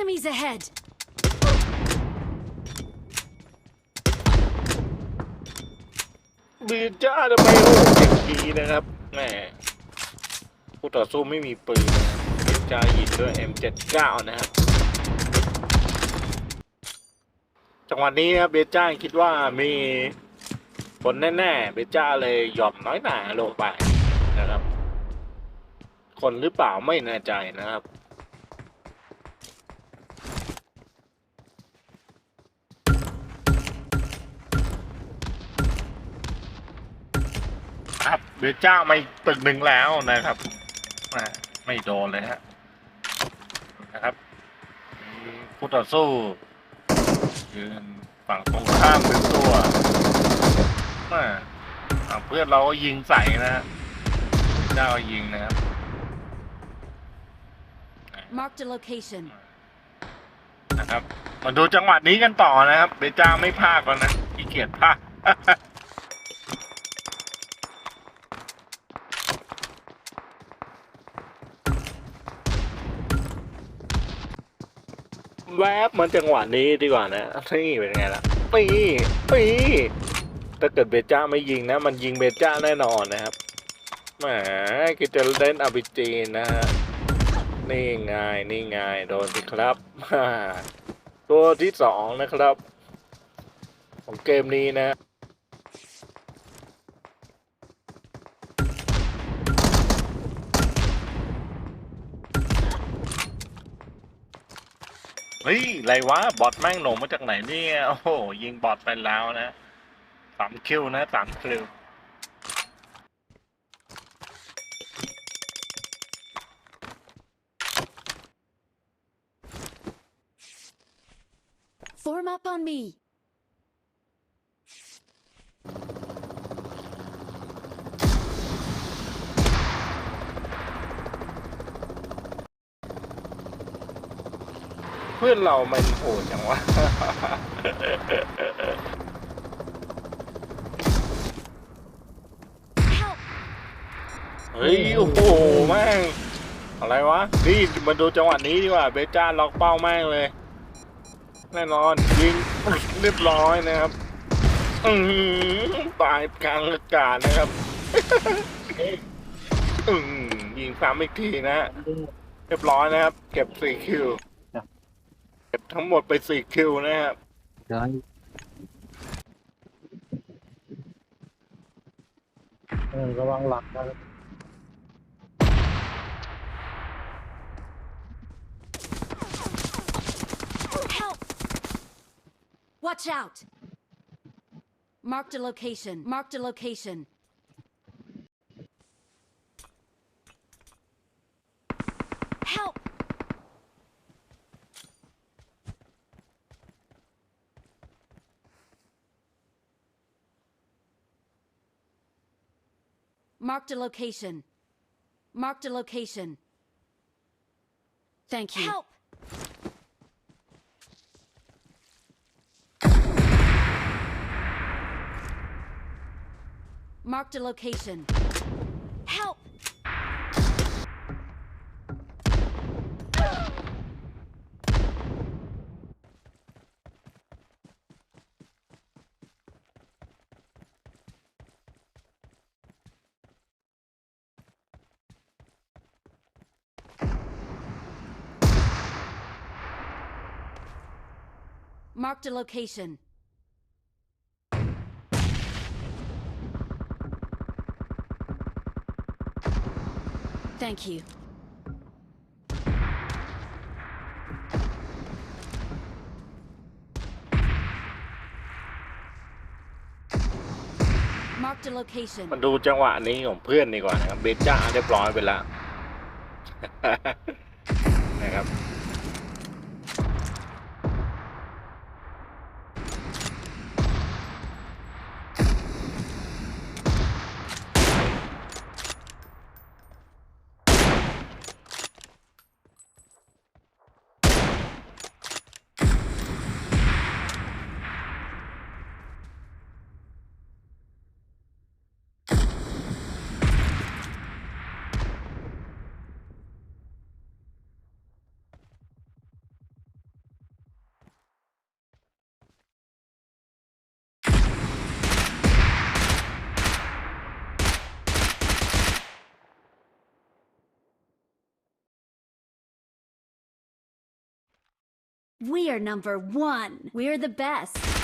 Enemies ahead! บีจ้าทำไมโหดอย่างนี้นะครับแหมผู้ต่อสู้ไม่มีปืนเบจ้ายิงด้วย M79 นะครับจังหวะนี้นะครับเบจ้าคิดว่ามีผลแน่ๆเบจ้าเลยยอมน้อยหนาลงไปนะครับ คนหรือเปล่าไม่แน่ใจนะครับ ครับเบจ้าไม่ตึกหนึ่งแล้วนะครับอ่าไม่โดนเลยฮะนะครับมีผู้ต่อสู้ยืนฝั่งตรงข้ามเป็นตัวมาอ่าเพื่อนเราก็ยิงใส่นะฮะเจ้าก็ยิงนะครับ Marked a location. นะครับมาดูจังหวะนี้กันต่อนะครับเบจ้าไม่พลาดแล้วนะขี้เกียจพลาด แวบเหมันจังหวะนี้ดีกว่านะนี่เป็นไงล่ะปีปีถ้าเกิดเบจ้าไม่ยิงนะ มันยิงเบจ้าแน่นอนนะครับแหมคิดจะเล่นอาบิจีนนะฮะนี่ไงนี่ไงโดนสิครับตัวที่สองนะครับ ของเกมนี้นะ ฮ้ยไรวะ บอทแม่งหนงมาจากไหนเนี่ย โอ้โห ยิงบอทไปแล้วนะสามคิวนะสามคิว Form up on me! เพื่อนเรามันโหดจังวะ เฮ้ย โอ้โหแม่ง อะไรวะ นี่มาดูจังหวะนี้ดีกว่า เบจ้าล็อกเป้าแม่งเลย แน่นอน ยิงเรียบร้อยนะครับอือหือตายกลางอากาศนะครับอืมยิงซ้ำอีกทีนะฮะเรียบร้อยนะครับ เก็บสี่คิว เก็บทั้งหมดไปสี่คิวนะครับ ได้เออระวังหลักนะ Help! Watch out! Marked a location. Marked a location. Marked a location. Marked a location. Thank you. Help! Marked a location. Marked a location. Thank you. Marked a location. มาดูจังหวะนี้ของเพื่อนดีกว่านะครับ เบจ้าเรียบร้อยไปแล้วนะครับ We are number one. We're the best.